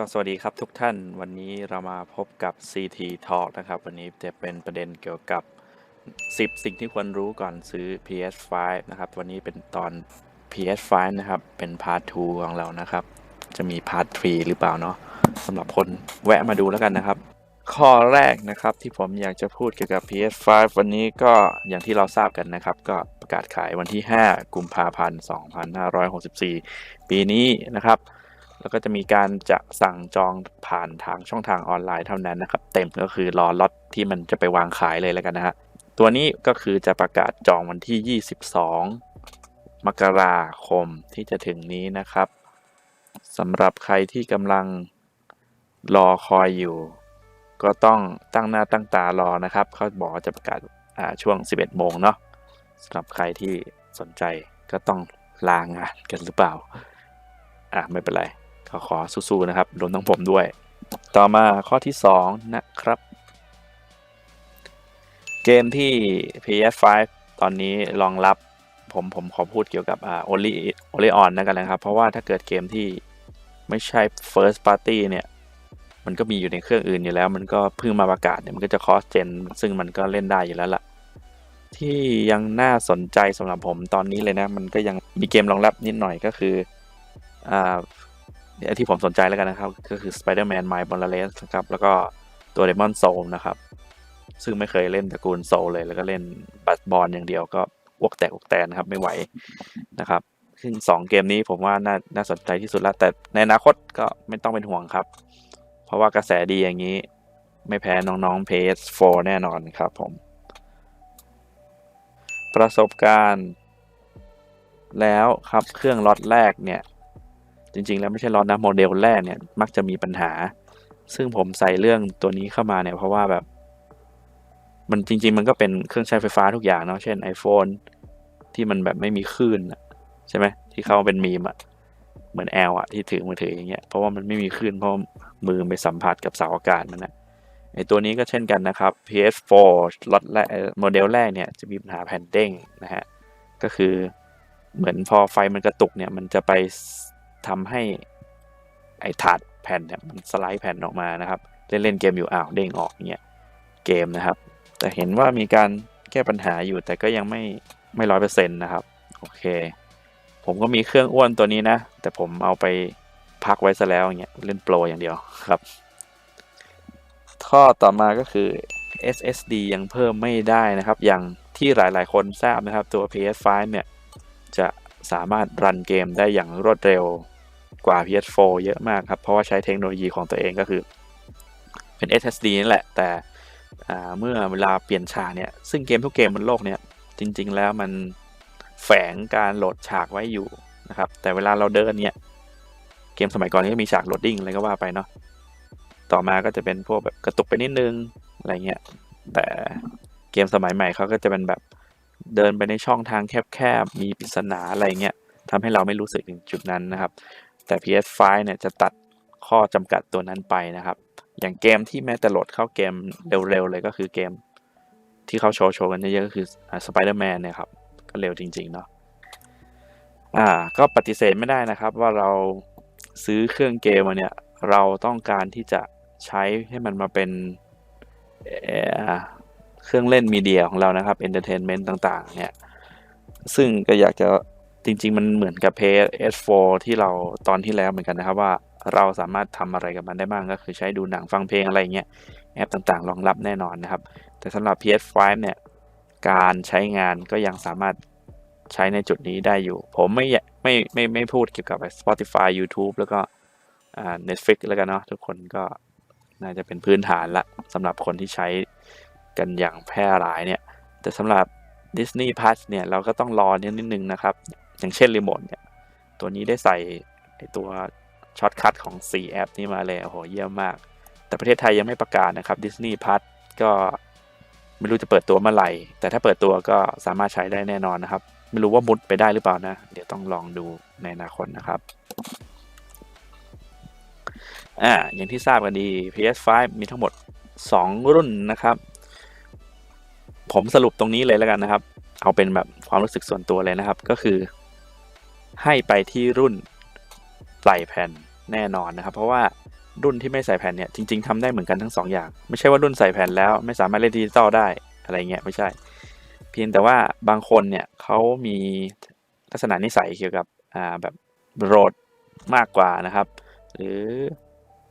ก็สวัสดีครับทุกท่านวันนี้เรามาพบกับ CT Talk นะครับ วันนี้จะเป็นประเด็นเกี่ยวกับ 10 สิ่งที่ควรรู้ก่อนซื้อ PS5 นะครับ วันนี้เป็นตอน PS5 นะครับ เป็นพาร์ท 2 ของเรานะครับ จะมีพาร์ท 3 หรือเปล่าเนาะสำหรับคนแวะมาดูแล้วกันนะครับ ข้อแรกนะครับที่ผมอยากจะพูดเกี่ยวกับ PS5 วันนี้ก็อย่างที่เราทราบกันนะครับ ก็ประกาศขายวันที่ 5 กุมภาพันธ์ 2564 ปีนี้นะครับ แล้วก็จะมีการจะสั่งจองผ่านทางช่องทางออนไลน์เท่านั้นนะครับ เต็มก็คือรอล็อตที่มันจะไปวางขายเลยแล้วกันนะฮะตัวนี้ก็คือจะประกาศจองวันที่ 22 มกราคมที่จะถึงนี้นะครับสำหรับใครที่กำลังรอคอยอยู่ ก็ต้องตั้งหน้าตั้งตารอนะครับเขาบอกจะประกาศอ่าช่วง 11 โมงเนาะสำหรับใครที่สนใจก็ต้องลางานกันหรือเปล่า อะ ไม่เป็นไร ก็ขอสู้ๆนะครับรวมทั้งผมด้วย ต่อมาข้อที่ 2 นะครับ เกมที่ PS5 ตอนนี้รองรับผมผมขอพูดเกี่ยวกับอ่า only only on นะกันนะครับ เพราะว่าถ้าเกิดเกมที่ไม่ใช่ first party เนี่ย มันก็มีอยู่ในเครื่องอื่นอยู่แล้ว มันก็เพิ่งมาประกาศเนี่ยมันก็จะคอสเจนซึ่งมันก็เล่นได้อยู่แล้วล่ะ ที่ยังน่าสนใจสำหรับผมตอนนี้เลยนะ มันก็ยังมีเกมรองรับนิดหน่อยก็คืออ่า ที่ผมสนใจแล้วกันนะครับ ก็คือ Spider-Man Miles Morales นะครับ แล้วก็ตัว Demon Soul นะครับ ซึ่งไม่เคยเล่นตระกูลโซลเลย แล้วก็เล่นบัสบอลอย่างเดียวก็อวกแตกวกแตนนะครับไม่ไหวนะครับซึ่งสองเกมนี้ผมว่าน่าน่าสนใจที่สุดแล้ว แต่ในอนาคตก็ไม่ต้องเป็นห่วงครับ เพราะว่ากระแสดีอย่างนี้ ไม่แพ้น้องๆ PS4 แน่นอนครับผม ประสบการณ์ แล้วครับเครื่องล็อตแรกเนี่ย จริง ๆ แล้วไม่ใช่ล็อตนะโมเดลแรกเนี่ยมักจะมีปัญหา ซึ่งผมใส่เรื่องตัวนี้เข้ามาเนี่ยเพราะว่าแบบ มันจริง ๆ มันก็เป็นเครื่องใช้ไฟฟ้าทุกอย่างเนาะเช่น iPhone ที่มันแบบไม่มีคลื่นใช่ไหมที่เขาเป็นมีมอะเหมือนแอลอะที่ถือมือถืออย่างเงี้ยเพราะว่ามันไม่มีคลื่นเพราะมือไปสัมผัสกับเสาอากาศมันนะไอตัวนี้ก็เช่นกันนะครับ PS4 ล็อตแรกโมเดลแรกเนี่ยจะมีปัญหาแผ่นเด้งนะฮะก็คือเหมือนพอไฟมันกระตุกเนี่ยมันจะไป ทำให้ไอ้ถาดแผ่นเนี่ยมันสไลด์แผ่นออกมานะครับ เล่นเล่นเกมอยู่อ้าวเด้งออกเงี้ยเกมนะครับ แต่เห็นว่ามีการแก้ปัญหาอยู่แต่ก็ยังไม่ไม่ร้อยเปอร์เซ็นต์นะครับโอเค ผมก็มีเครื่องอ้วนตัวนี้นะ แต่ผมเอาไปพักไว้ซะแล้วอย่างเงี้ยเล่นโปรอย่างเดียวครับ ข้อต่อมาก็คือ SSD ยังเพิ่มไม่ได้นะครับ อย่างที่หลายๆ คนทราบนะครับตัว PS5 เนี่ยจะสามารถรันเกมได้อย่างรวดเร็ว กว่า PS4 เยอะมากครับ เพราะว่าใช้เทคโนโลยีของตัวเองก็คือ เป็น SSD นั่นแหละ แต่เมื่อเวลาเปลี่ยนฉากเนี่ย ซึ่งเกมทุกเกมบนโลกเนี่ย จริง ๆ แล้วมันแฝงการโหลดฉากไว้อยู่นะครับ แต่เวลาเราเดินเนี่ย เกมสมัยก่อนนี้ก็มีฉากโหลดดิ้งอะไรก็ว่าไปเนาะ ต่อมาก็จะเป็นพวกแบบกระตุกไปนิดนึงอะไรเงี้ย แต่เกมสมัยใหม่เขาก็จะเป็นแบบเดินไปในช่องทางแคบๆ มีปริศนาอะไรเงี้ยทำให้เราไม่รู้สึกถึงจุดนั้นนะครับ แต่ PS5 เนี่ยจะตัดข้อจำกัดตัวนั้นไปนะครับ อย่างเกมที่แม้แต่โหลดเข้าเกมเร็วๆเลยก็คือเกมที่เขาโชว์โชว์กันเยอะๆก็คือ Spider-Man เนี่ยครับ ก็เร็วจริง ๆ เนาะอ่าก็ปฏิเสธไม่ได้นะครับว่าเราซื้อเครื่องเกมมาเนี่ย เราต้องการที่จะใช้ให้มันมาเป็นเครื่องเล่นมีเดียของเรานะครับเอนเตอร์เทนเมนต์ต่าง ๆ เนี่ย ซึ่งก็อยากจะ จริง ๆ มันเหมือนกับ PS4 ที่เราตอนที่แล้วเหมือนกันนะครับว่าเราสามารถทำอะไรกับมันได้บ้างก็คือใช้ดูหนังฟังเพลงอะไรเงี้ยแอปต่างๆ รองรับแน่นอนนะครับ แต่สำหรับ PS5 เนี่ยการใช้งานก็ยังสามารถใช้ในจุดนี้ได้อยู่ ผมไม่ไม่ไม่ไม่พูดเกี่ยวกับ Spotify YouTube แล้วก็อ่า Netflix แล้วกันเนาะทุกคนก็น่าจะเป็นพื้นฐานละสำหรับคนที่ใช้กันอย่างแพร่หลายเนี่ย แต่สำหรับ Disney Plus เนี่ย เราก็ต้องรอนิดนึงนะครับ อย่างเช่นรีโมทเนี่ย ตัวนี้ได้ใส่ไอตัวช็อตคัทของ 4 แอปนี้มาเลยโอ้โหเยี่ยมมาก แต่ประเทศไทยยังไม่ประกาศนะครับ Disney Plus ก็ไม่รู้จะเปิดตัวเมื่อไหร่ แต่ถ้าเปิดตัวก็สามารถใช้ได้แน่นอนนะครับ ไม่รู้ว่ามุดไปได้หรือเปล่านะ เดี๋ยวต้องลองดูในอนาคตนะครับอ่าอย่างที่ทราบกันดี PS5 มีทั้งหมด 2 รุ่นนะครับ ผมสรุปตรงนี้เลยแล้วกันนะครับ เอาเป็นแบบความรู้สึกส่วนตัวเลยนะครับ ก็คือ ให้ไปที่รุ่นปลายแผ่นแน่นอนนะครับ เพราะว่ารุ่นที่ไม่ใส่แผ่นเนี่ยจริง ๆทำได้เหมือนกันทั้งสองอย่าง ไม่ใช่ว่ารุ่นใส่แผ่นแล้ว ไม่สามารถเล่นดิจิตอลได้อะไรเงี้ยไม่ใช่ เพียงแต่ว่าบางคนเนี่ยเขามีลักษณะนิสัยเกี่ยวกับอ่าแบบโรดมากกว่านะครับ หรือ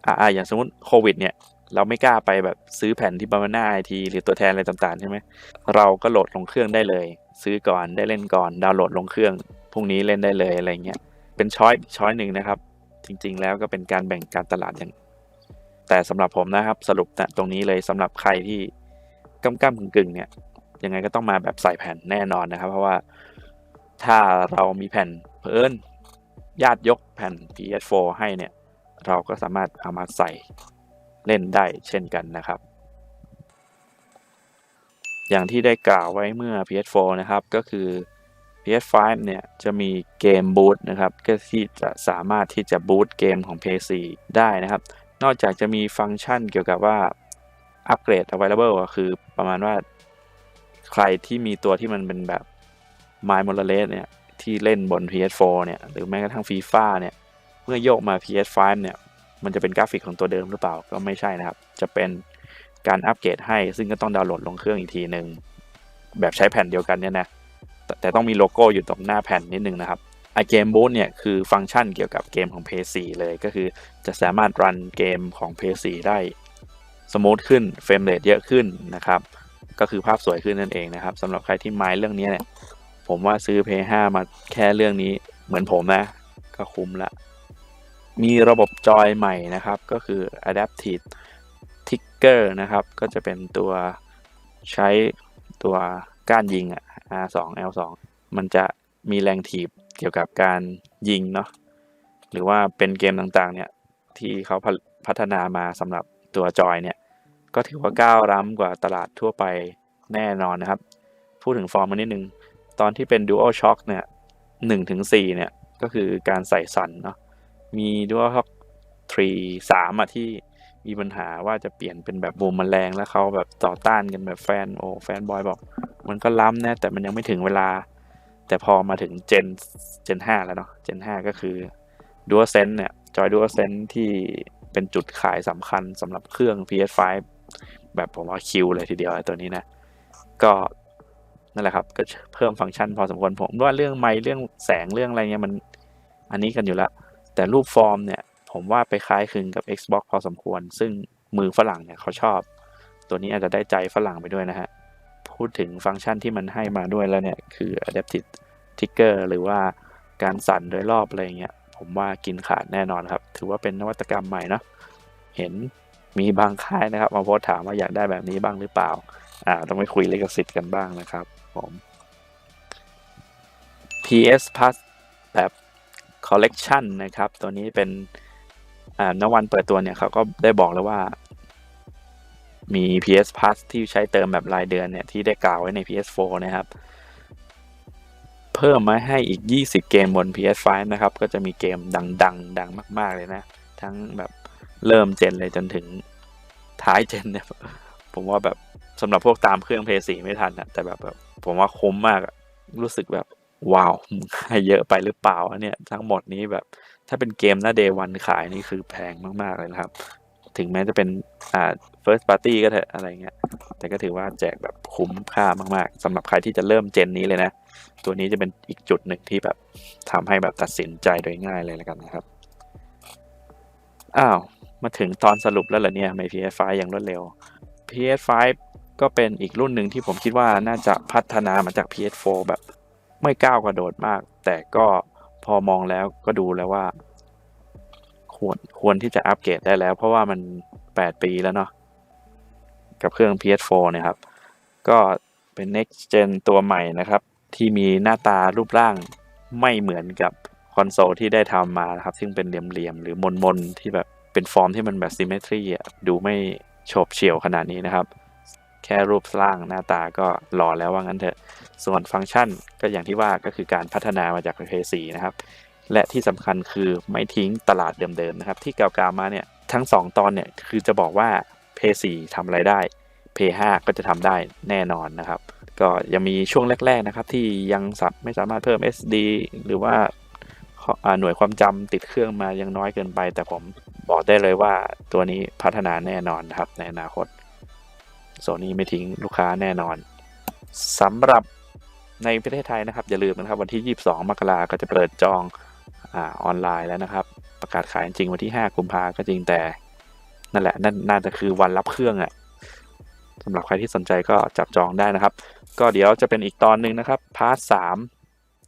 อ่าอย่างสมมติโควิดเนี่ยเราไม่กล้าไปแบบซื้อแผ่นที่บาร์มาน่าไอทีหรือตัวแทนอะไรต่างๆใช่ไหมเราก็โหลดลงเครื่องได้เลย ซื้อก่อนได้เล่นก่อนดาวน์โหลดลงเครื่อง พรุ่งนี้เล่นได้เลยอะไรเงี้ยเป็นช้อยช้อยหนึ่งนะครับ จริง ๆ แล้วก็เป็นการแบ่งการตลาดอย่าง แต่สำหรับผมนะครับ สรุปนะตรงนี้เลยสำหรับใครที่กำกำกึ่งกึ่งๆเนี่ยยังไงก็ต้องมาแบบใส่แผ่นแน่นอนนะครับ เพราะว่าถ้าเรามีแผ่นเพิ่นญาติยกแผ่น PS4 ให้เนี่ย เราก็สามารถเอามาใส่เล่นได้เช่นกันนะครับ อย่างที่ได้กล่าวไว้เมื่อ PS4 นะครับก็คือ PS5 เนี่ยจะมีเกมบูตนะครับก็ที่จะสามารถที่จะบูตเกมของ PS4 ได้นะครับ นอกจากจะมีฟังก์ชันเกี่ยวกับว่าอัปเกรด available ก็คือประมาณว่าใครที่มีตัวที่มันเป็นแบบ My m o r a l e s เนี่ยที่เล่นบน PS4 เนี่ยหรือแม้กระทั่ง FIFA เนี่ยเมื่อโยกมา PS5 เนี่ยมันจะเป็นกราฟิกของตัวเดิมหรือเปล่าก็ไม่ใช่นะครับ จะเป็นการอัปเกรดให้ซึ่งก็ต้องดาวน์โหลดลงเครื่องอีกทีหนึ่งแบบใช้แผ่นเดียวกันเนี่ยนะ แต่ต้องมีโลโก้อยู่ตรงหน้าแผ่นนิดนึงนะครับไอเกมบูตเนี่ยคือฟังก์ชันเกี่ยวกับเกมของ PS4 เลยก็คือจะสามารถรันเกมของ PS4 ได้สมูทขึ้นเฟรมเรทเยอะขึ้นนะครับ ก็คือภาพสวยขึ้นนั่นเองนะครับสำหรับใครที่ไม้เรื่องนี้เนี่ยผมว่าซื้อ PS5 มาแค่เรื่องนี้เหมือนผมนะ ก็คุ้มละ มีระบบจอยใหม่นะครับ ก็คือ Adaptive Trigger นะครับ ก็จะเป็นตัวใช้ตัวก้านยิงอะ R2 L2 มันจะมีแรงถีบเกี่ยวกับการยิงเนาะหรือว่าเป็นเกมต่างๆเนี่ยที่เขาพัฒนามาสำหรับตัวจอยเนี่ยก็ถือว่าก้าวล้ำกว่าตลาดทั่วไปแน่นอนนะครับ พูดถึงฟอร์มมานิดนึง ตอนที่เป็น Dual Shock เนี่ยหนึ่งถึงสี่เนี่ยก็คือการใส่สันเนาะมี Dual Shock 3 3อะที่ มีปัญหาว่าจะเปลี่ยนเป็นแบบบูมแมลงแล้วเขาแบบต่อต้านกันแบบแฟนโอ้แฟนบอยบอก มันก็ล้ำนะแต่มันยังไม่ถึงเวลา แต่พอมาถึงเจนเจน5แล้วเนาะเจน5ก็คือ Dual Sense เนี่ยจอย Dual Sense ที่เป็นจุดขายสำคัญสำหรับเครื่อง PS5 แบบผมว่าคิวเลยทีเดียวตัวนี้นะ ก็นั่นแหละครับก็เพิ่มฟังก์ชันพอสมควรผมว่าเรื่องไมค์เรื่องแสงเรื่องอะไรเงี้ยมันอันนี้กันอยู่ล้วแต่รูปฟอร์มเนี่ย ผมว่าไปคล้ายคลึงกับ Xbox พอสมควร ซึ่งมือฝรั่งเนี่ยเขาชอบ ตัวนี้อาจจะได้ใจฝรั่งไปด้วยนะฮะ พูดถึงฟังก์ชันที่มันให้มาด้วยแล้วเนี่ย คือ Adaptive Trigger หรือว่าการสั่นโดยรอบอะไรเงี้ย ผมว่ากินขาดแน่นอนครับ ถือว่าเป็นนวัตกรรมใหม่เนาะเห็นมีบางค่ายนะครับ มาโพสถามว่าอยากได้แบบนี้บ้างหรือเปล่า อ่า ต้องไปคุยลิขสิทธิ์กันบ้างนะครับผม PS Plus แบบ Collection นะครับ ตัวนี้เป็น อ่านวันเปิดตัวเนี่ยเขาก็ได้บอกแล้วว่า มี PS Plus ที่ใช้เติมแบบรายเดือนเนี่ยที่ได้กล่าวไว้ใน PS4 นะครับ เพิ่มมาให้อีก 20 เกมบน PS5 นะครับ ก็จะมีเกมดังๆดังมาก ๆ เลยนะ ทั้งแบบเริ่มเจนเลยจนถึงท้ายเจนเนี่ยผมว่าแบบสำหรับพวกตามเครื่อง PS4 ไม่ทันนะแต่แบบแบบผมว่าคุ้มมากรู้สึกแบบว้าวให้เยอะไปหรือเปล่าอันเนี่ยทั้งหมดนี้แบบ ถ้าเป็นเกมหน้าเดวันขายนี่คือแพงมาก ๆ เลยนะครับ ถึงแม้จะเป็นอ่า first party ก็เถอะอะไรเงี้ย แต่ก็ถือว่าแจกแบบคุ้มค่ามากๆสำหรับใครที่จะเริ่มเจนนี้เลยนะ ตัวนี้จะเป็นอีกจุดหนึ่งที่แบบทำให้แบบตัดสินใจโดยง่ายเลยแล้วกันนะครับ อ้าว มาถึงตอนสรุปแล้วเหรอเนี่ยใน PS5 อย่างรวดเร็ว PS5 ก็เป็นอีกรุ่นหนึ่งที่ผมคิดว่าน่าจะพัฒนามาจาก PS4 แบบไม่ก้าวกระโดดมาก แต่ก็ พอมองแล้วก็ดูแล้วว่า ควรควรที่จะอัปเกรดได้แล้ว เพราะว่ามัน 8 ปีแล้วเนาะกับเครื่อง PS4 เนี่ยครับ ก็เป็น next gen ตัวใหม่นะครับ ที่มีหน้าตารูปร่างไม่เหมือนกับคอนโซลที่ได้ทำมานะครับ ซึ่งเป็นเหลี่ยมๆหรือมนๆที่แบบเป็นฟอร์มที่มันแบบ symmetry อะดูไม่โฉบเฉี่ยวขนาดนี้นะครับ แค่รูปร่างหน้าตาก็หล่อแล้วว่างั้นเถอะ ส่วนฟังก์ชันก็อย่างที่ว่าก็คือการพัฒนามาจาก PS4 นะครับ และที่สำคัญคือไม่ทิ้งตลาดเดิมๆนะครับ ที่กล่าวๆมาเนี่ยทั้ง 2 ตอนเนี่ยคือจะบอกว่า PS4 ทำอะไรได้ PS5 ก็จะทำได้แน่นอนนะครับ ก็ยังมีช่วงแรก ๆนะครับ ที่ยังสับไม่สามารถเพิ่ม SD หรือว่าหน่วยความจำติดเครื่องมายังน้อยเกินไป แต่ผมบอกได้เลยว่าตัวนี้พัฒนาแน่นอนครับในอนาคต โซนี่ไม่ทิ้งลูกค้าแน่นอนสำหรับในประเทศไทยนะครับ อย่าลืมนะครับวันที่ 22 มกราก็จะเปิดจองอออนไลน์แล้วนะครับ ประกาศขายจริงวันที่ 5 กุมภาก็จริงแต่ นั่นแหละนั่นน่าจะคือวันรับเครื่องอะ่ะสำหรับใครที่สนใจก็จับจองได้นะครับ ก็เดี๋ยวจะเป็นอีกตอนหนึ่งนะครับพาร์ทสาม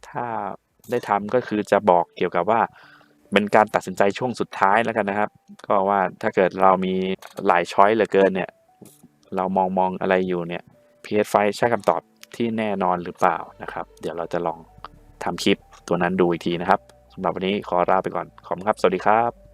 ถ้าได้ทำก็คือจะบอกเกี่ยวกับว่าเป็นการตัดสินใจช่วงสุดท้ายแล้วกันนะครับ ก็ว่าถ้าเกิดเรามีหลายช้อยเหลือเกินเนี่ย เรามองมองอะไรอยู่เนี่ย PS5 ใช่คำตอบที่แน่นอนหรือเปล่านะครับ เดี๋ยวเราจะลองทำคลิปตัวนั้นดูอีกทีนะครับสำหรับวันนี้ขอลาไปก่อน ขอบคุณครับ สวัสดีครับ